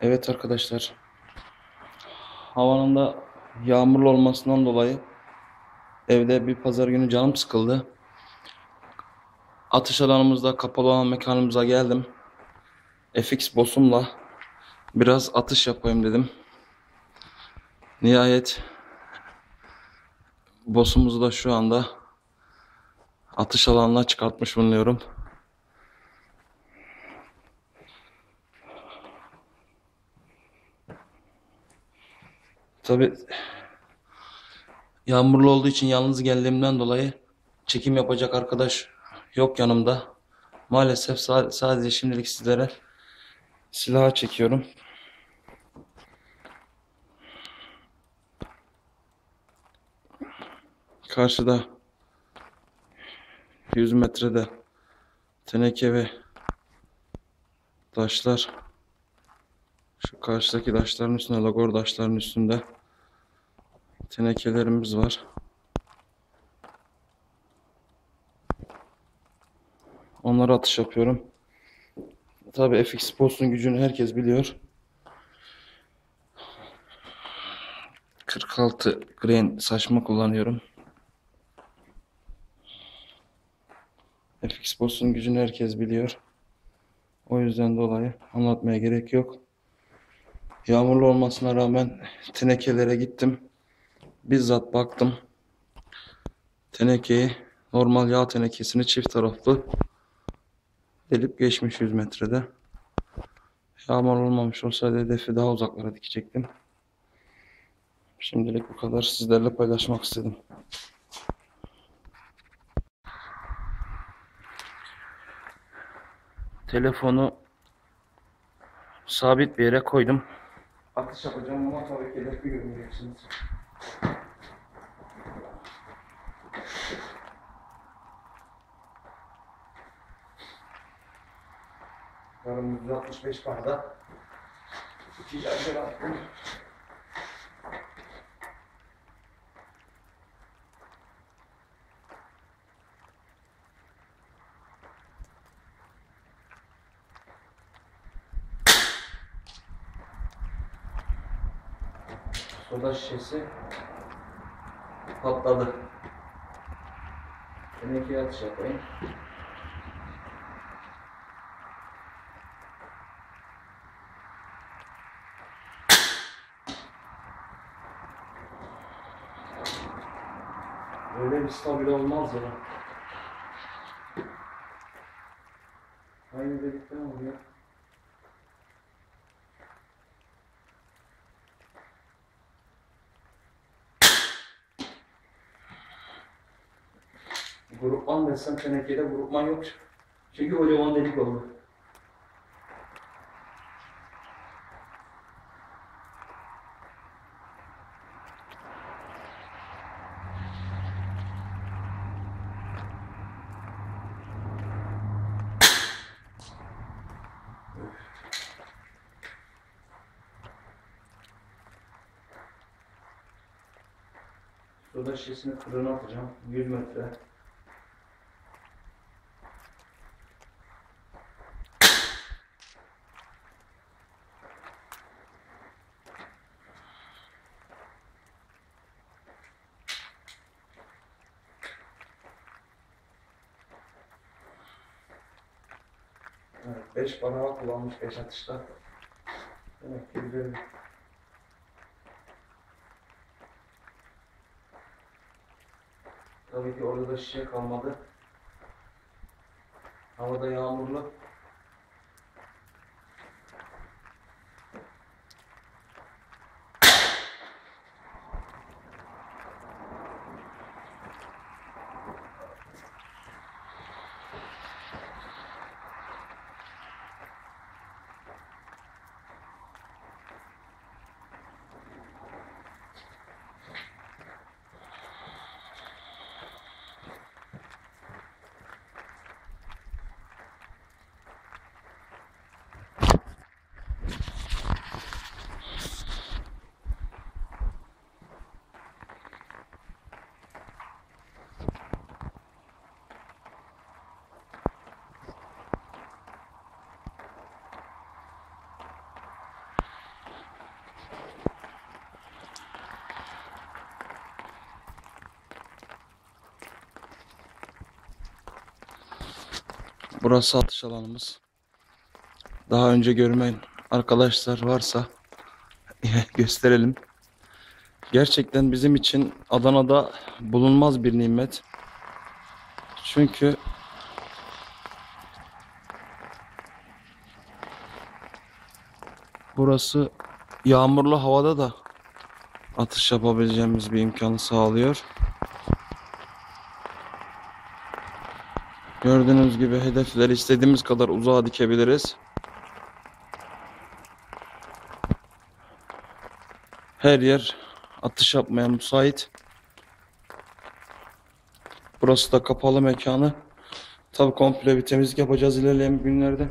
Evet arkadaşlar. Havanın da yağmurlu olmasından dolayı evde bir pazar günü canım sıkıldı. Atış alanımızda kapalı olan mekanımıza geldim. FX boss'umla biraz atış yapayım dedim. Nihayet boss'umuzu da şu anda atış alanına çıkartmış bulunuyorum. Tabi yağmurlu olduğu için yalnız geldiğimden dolayı çekim yapacak arkadaş yok yanımda. Maalesef sa- sadece şimdilik sizlere silaha çekiyorum. Karşıda 100 metrede teneke ve taşlar şu karşıdaki taşların üstünde lagor taşların üstünde tenekelerimiz var. Onlara atış yapıyorum. Tabi FX Post'un gücünü herkes biliyor. 46 grain saçma kullanıyorum. FX Post'un gücünü herkes biliyor. O yüzden dolayı anlatmaya gerek yok. Yağmurlu olmasına rağmen tenekelere gittim. Bizzat baktım. Tenekeyi normal yağ tenekesini çift taraflı delip geçmiş 100 metrede. Yağmur olmamış olsaydı hedefi daha uzaklara dikecektim. Şimdilik bu kadar sizlerle paylaşmak istedim. Telefonu sabit bir yere koydum. Atış yapacağım ama tabii ki hedefi görmeyeceksiniz. Yarım 165 barda. İki şarjör attım. Soda şişesi patladı. Tenekeye atış yapayım. Bir stabil olmaz ya. Aynı dedikten oluyor. Grupman desem tenekede grupman yok. Çünkü kocaman delik oldu. Soda şişesini fırına atacağım. 100 metre. Evet, 5 bana kullanmış 5 atışta. Demek ki güzel. Tabii ki orada da şişe kalmadı. Havada yağmurlu. Burası atış alanımız. Daha önce görmeyen arkadaşlar varsa gösterelim. Gerçekten bizim için Adana'da bulunmaz bir nimet. Çünkü burası yağmurlu havada da atış yapabileceğimiz bir imkanı sağlıyor. Gördüğünüz gibi hedefleri istediğimiz kadar uzağa dikebiliriz. Her yer atış yapmaya müsait. Burası da kapalı mekanı. Tabi komple bir temizlik yapacağız ilerleyen günlerde.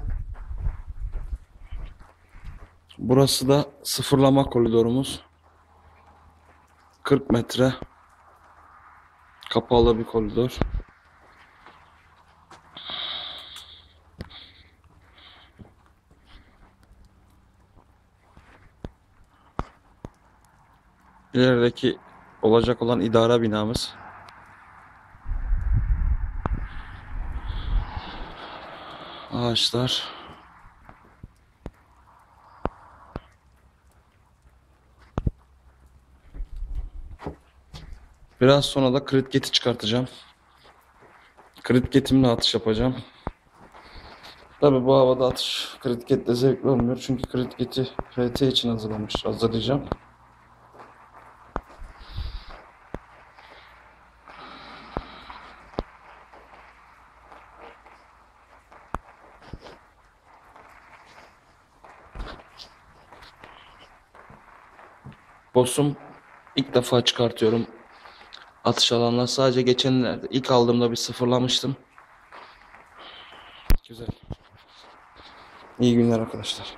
Burası da sıfırlama koridorumuz. 40 metre. Kapalı bir koridor. İlerideki olacak olan idara binamız. Ağaçlar. Biraz sonra da kritketi çıkartacağım. Kritketimle atış yapacağım. Tabi bu havada atış kritketle zevkli olmuyor. Çünkü kritketi RT için hazırlamış, hazırlayacağım. Boss'um ilk defa çıkartıyorum. Atış alanına sadece geçenlerde ilk aldığımda bir sıfırlamıştım. Güzel. İyi günler arkadaşlar.